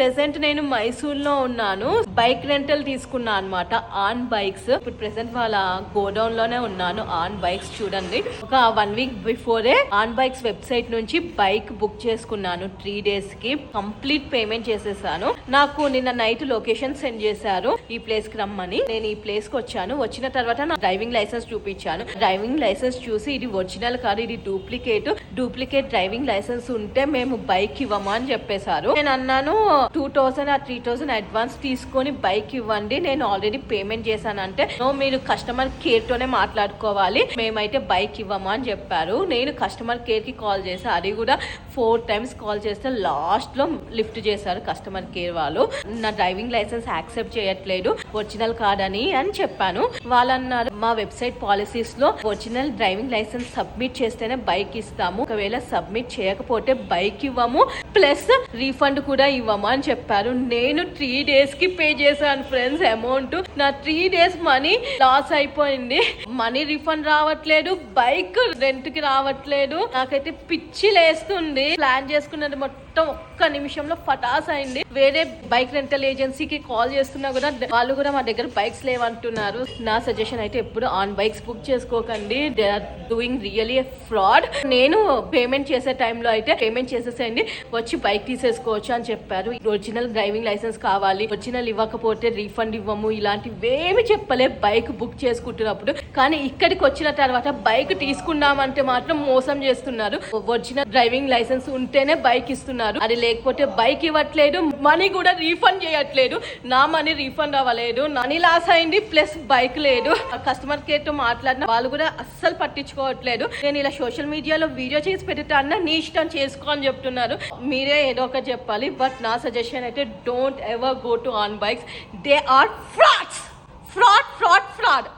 Present నేను మైసూర్లో ఉన్నాను. Bike rental తీసుకున్నా అనమాట ఆన్ బైక్స్. ఇప్పుడు ప్రెసెంట్ వాళ్ళ గోడౌన్లోనే ఉన్నాను. ఆన్ బైక్స్ చూడండి. ఒక one week before ONN Bikes website నుంచి బైక్ బుక్ చేసుకున్నాను. త్రీ డేస్కి కంప్లీట్ పేమెంట్ చేసేసాను. నాకు నిన్న నైట్ లొకేషన్ సెండ్ చేశారు. ఈ ప్లేస్కి రమ్మని. నేను ఈ ప్లేస్కి వచ్చాను. వచ్చిన తర్వాత నా డ్రైవింగ్ లైసెన్స్ చూపించాను. డ్రైవింగ్ లైసెన్స్ చూసి ఇది ఒరిజినల్ కాదు. ఇది డూప్లికేట్ డూప్లికేట్ డ్రైవింగ్ లైసెన్స్ ఉంటే మేము బైక్ ఇవ్వమా అని చెప్పేశారు. నేను అన్నాను టూ థౌసండ్ ఆ త్రీ థౌసండ్ అడ్వాన్స్ తీసుకొని బైక్ ఇవ్వండి. నేను ఆల్రెడీ పేమెంట్ చేశాను అంటే మీరు కస్టమర్ కేర్ తోనే మాట్లాడుకోవాలి. మేమైతే బైక్ ఇవ్వమా అని చెప్పారు. నేను కస్టమర్ కేర్కి కాల్ చేసి అది కూడా ఫోర్ టైమ్స్ కాల్ చేస్తే లాస్ట్లో లిఫ్ట్ చేశారు కస్టమర్ కేర్ వాళ్ళు. నా డ్రైవింగ్ లైసెన్స్ యాక్సెప్ట్ చేయట్లేదు. ఒరిజినల్ కార్డ్ అని అని చెప్పాను. వాళ్ళు అన్నారు మా వెబ్సైట్ పాలసీస్లో ఒరిజినల్ డ్రైవింగ్ లైసెన్స్ సబ్మిట్ చేస్తేనే బైక్ ఇస్తాము. ఒకవేళ సబ్మిట్ చేయకపోతే బైక్ ఇవ్వము. ప్లస్ రీఫండ్ కూడా ఇవ్వము అని చెప్పారు. నేను త్రీ డేస్కి పే చేశాను ఫ్రెండ్స్ అమౌంట్ నా త్రీ డేస్ మనీ లాస్ అయిపోయింది. మనీ రిఫండ్ రావట్లేదు బైక్ రెంట్కి రావట్లేదు. నాకైతే పిచ్చి లేస్తుంది. ప్లాన్ చేసుకున్నది మొత్తం ఒక్క నిమిషంలో ఫటాస్ అయింది. వేరే బైక్ రెంటల్ ఏజెన్సీకి కాల్ చేస్తున్నా కూడా వాళ్ళు కూడా మా దగ్గర బైక్స్ లేవంటున్నారు. నా సజెషన్ అయితే ఎప్పుడు ఆన్ బైక్స్ బుక్ చేసుకోకండి. They are doing really fraud నేను పేమెంట్ చేసే టైంలో అయితే పేమెంట్ చేసేసేయండి. వచ్చి బైక్ తీసేసుకోవచ్చు అని చెప్పారు. ఒరిజినల్ డ్రైవింగ్ లైసెన్స్ కావాలి ఒరిజినల్ ఇవ్వకపోతే రీఫండ్ ఇవ్వము ఇలాంటివేమి చెప్పలే. బైక్ బుక్ చేసుకుంటున్నప్పుడు. కానీ ఇక్కడికి వచ్చిన తర్వాత బైక్ తీసుకున్నామంటే మాత్రం మోసం చేస్తున్నారు. ఒరిజినల్ డ్రైవింగ్ లైసెన్స్ ఉంటేనే బైక్ ఇస్తున్నారు. అది లేకపోతే బైక్ ఇవ్వట్లేదు మనీ కూడా రీఫండ్ చేయట్లేదు. నా మనీ రీఫండ్ అవ్వలేదు మనీ లాస్ అయింది ప్లస్ బైక్ లేదు. కస్టమర్ కేర్తో మాట్లాడిన వాళ్ళు కూడా అస్సలు పట్టించుకోవట్లేదు. నేను ఇలా సోషల్ మీడియాలో వీడియో చేసి పెడతాను నీ ఇష్టం చేసుకో అని చెప్తున్నారు. మీరే ఏదో ఒకటి చెప్పాలి బట్ నా suggestion at it don't ever go to on bikes. They are frauds. Fraud fraud fraud.